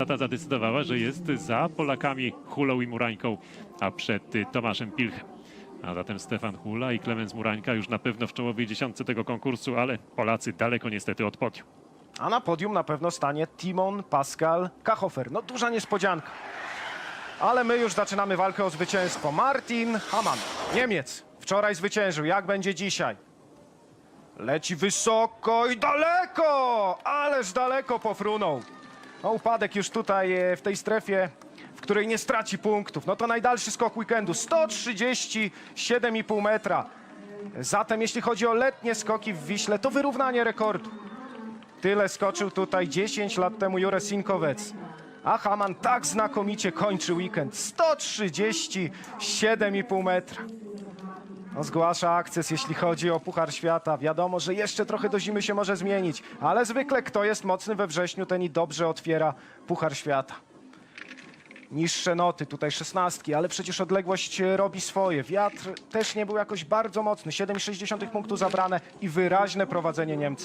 Tata zadecydowała, że jest za Polakami Hulą i Murańką, a przed Tomaszem Pilchem. A zatem Stefan Hula i Klemens Murańka już na pewno w czołowej dziesiątce tego konkursu, ale Polacy daleko niestety od podium. A na podium na pewno stanie Timon Pascal Kachofer. No duża niespodzianka. Ale my już zaczynamy walkę o zwycięstwo. Martin Hamann, Niemiec. Wczoraj zwyciężył. Jak będzie dzisiaj? Leci wysoko i daleko! Ależ daleko pofrunął. No, upadek już tutaj e, w tej strefie, w której nie straci punktów. No to najdalszy skok weekendu. 137,5 metra. Zatem jeśli chodzi o letnie skoki w Wiśle, to wyrównanie rekordu. Tyle skoczył tutaj 10 lat temu Jure Sinkowec. A Haman tak znakomicie kończy weekend. 137,5 metra. No, zgłasza akces, jeśli chodzi o Puchar Świata. Wiadomo, że jeszcze trochę do zimy się może zmienić, ale zwykle kto jest mocny we wrześniu, ten i dobrze otwiera Puchar Świata. Niższe noty, tutaj szesnastki, ale przecież odległość robi swoje. Wiatr też nie był jakoś bardzo mocny. 7,6 punktu zabrane i wyraźne prowadzenie Niemca.